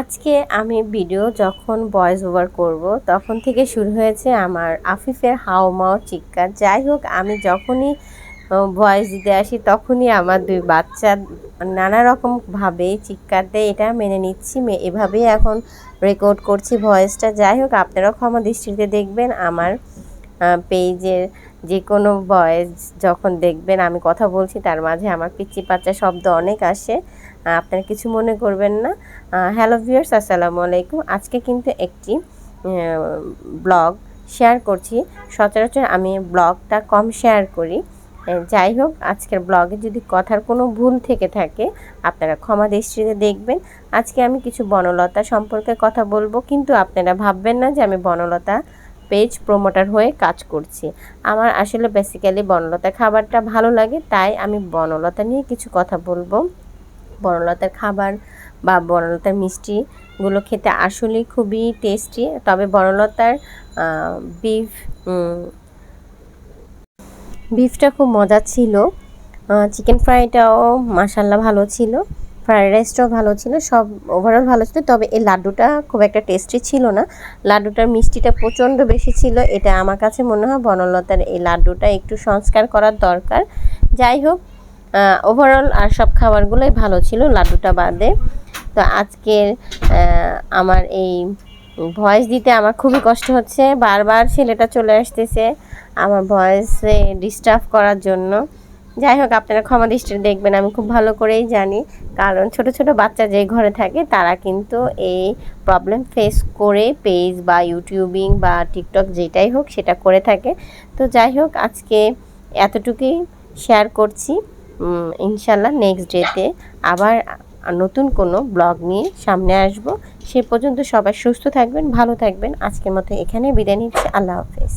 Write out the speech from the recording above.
আজকে আমি ভিডিও যখন ভয়েস ওভার করব, তখন থেকে শুরু হয়েছে আমার আফিফের হাও মাও চিৎকার। যাই হোক, আমি যখনই ভয়েস দিতে আসি, তখনই আমার দুই বাচ্চা নানা রকমভাবে চিৎকার দেয়, এটা মেনে নিচ্ছি। এভাবেই এখন রেকর্ড করছি ভয়েসটা যাই হোক, আপনারাও ক্ষমা দৃষ্টিতে দেখবেন, আমার পেজের যে কোনো ভয়েস যখন দেখবেন আমি কথা বলছি, তার মাঝে আমার পিচ্চি পাচ্চা শব্দ অনেক আসে। আপনারা কিছু মনে করবেন না। হ্যালো ভিউয়ার্স আসসালামু আলাইকুম। আজকে কিন্তু একটি ব্লগ শেয়ার করছি। সচরাচর আমি ব্লগটা কম শেয়ার করি। যাই হোক, আজকের ব্লগে যদি কথার কোনো ভুল থেকে থাকে, আপনারা ক্ষমা দৃষ্টিতে দেখবেন। আজকে আমি কিছু বনলতা সম্পর্কে কথা বলব, কিন্তু আপনারা ভাববেন না যে আমি বনলতা পেজ প্রমোটার হয়ে কাজ করছি। আমার আসলে বেসিক্যালি বনলতা খাবারটা ভালো লাগে, তাই আমি বনলতা নিয়ে কিছু কথা বলব। বনলতার খাবার বা বনলতার মিষ্টিগুলো খেতে আসলেই খুবই টেস্টি তবে বনলতার বিফ বিফটা খুব মজা ছিল। চিকেন ফ্রাইটাও মাসাল্লাহ ভালো ছিল। ফ্রাইড রাইসটাও ভালো ছিল, সব ওভারঅল ভালো ছিল, তবে এই লাড্ডুটা খুব একটা টেস্টি ছিল না। লাড্ডুটার মিষ্টিটা প্রচণ্ড বেশি ছিল, এটা আমার কাছে মনে হয় বনলতার এই লাড্ডুটা একটু সংস্কার করার দরকার। যাই হোক ওভারঅল আর সব খাবারগুলোই ভালো ছিল লাড্ডুটা বাদে। তো আজকের আমার এই ভয়েস দিতে আমার খুবই কষ্ট হচ্ছে, বারবার ছেলেটা চলে আসতেছে আমার ভয়েসে ডিস্টার্ব করার জন্য। যাই হোক, আপনারা ক্ষমা দৃষ্টিতে দেখবেন, আমি খুব ভালো করেই জানি। কারণ ছোট ছোট বাচ্চা যে ঘরে থাকে, তারা কিন্তু এই প্রবলেম ফেস করে পেজ বা ইউটিউবিং বা টিকটক যেটাই হোক, সেটা করে থাকে। তো যাই হোক, আজকে এতটুকুই শেয়ার করছি। ইনশাল্লাহ নেক্সট ডেতে আবার নতুন কোনো ব্লগ নিয়ে সামনে আসব। সে পর্যন্ত সবাই সুস্থ থাকবেন, ভালো থাকবেন। আজকের মতো এখানে বিদায় নিচ্ছি। আল্লাহ হাফেজ।